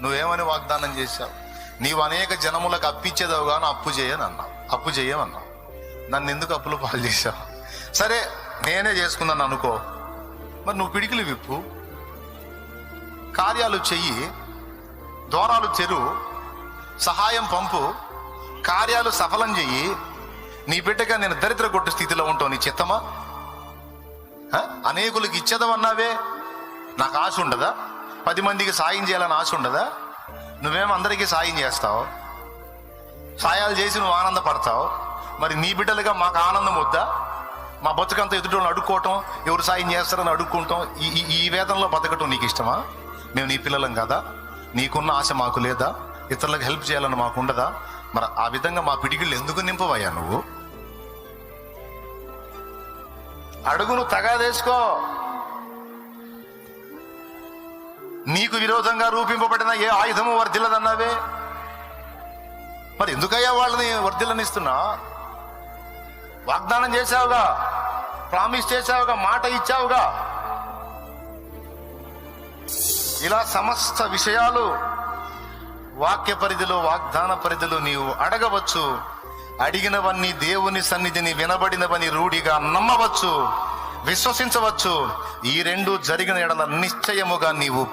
నువ్వేమని వాగ్దానం చేశావు? నీవు అనేక జనములకు అప్పిచ్చేదావు కానీ అప్పు చేయని అన్నావు. అప్పు చేయమన్నావు. నన్ను ఎందుకు అప్పులు పాలు చేశావు? సరే నేనే చేసుకున్నాను అనుకో. మరి నువ్వు పిడికిలు విప్పు. కార్యాలు చెయ్యి. దూరాలు తెరు. సహాయం పంపు. కార్యాలు సఫలం చెయ్యి. నీ బిడ్డగా నేను దరిద్ర కొట్టు స్థితిలో ఉంటావు నీ చిత్తమా? అనేకులకు ఇచ్చేదవన్నావే నాకు ఆశ ఉండదా? పది మందికి సాయం చేయాలని ఆశ ఉండదా? నువ్వేం అందరికీ సాయం చేస్తావు? సాయాలు చేసి నువ్వు ఆనందపడతావు? మరి నీ బిడ్డలుగా మాకు ఆనందం వద్దా? మా బతుకంతా ఎదుటి అడుక్కోవటం ఎవరు సాయం చేస్తారని అడుక్కుంటాం ఈ ఈ- వేదంలో బతకటం నీకు ఇష్టమా? మేము నీ పిల్లలం కదా? నీకున్న ఆశ మాకు లేదా? ఇతరులకు హెల్ప్ చేయాలని మాకు ఉండదా? మరి ఆ విధంగా మా పిడిగిళ్ళు ఎందుకు నింపవయ్యా నువ్వు? అడుగును తగాదేసుకో. నీకు విరోధంగా రూపింపబడిన ఏ ఆయుధము వర్ధిల్లదన్నావే? మరి ఎందుకయ్యా వాళ్ళని వర్ధిల్లనిస్తున్నా? వాగ్దానం చేశావుగా ప్రామిస్ చేశావుగా మాట ఇచ్చావుగా. ఇలా సమస్త విషయాలు వాక్య పరిధిలో వాగ్దాన పరిధిలో నీవు అడగవచ్చు. అడిగినవన్నీ దేవుని సన్నిధిని వినబడినవని రూఢిగా నమ్మవచ్చు విశ్వసించవచ్చు. ఈ రెండు జరిగిన ఎడల నిశ్చయముగా నీవు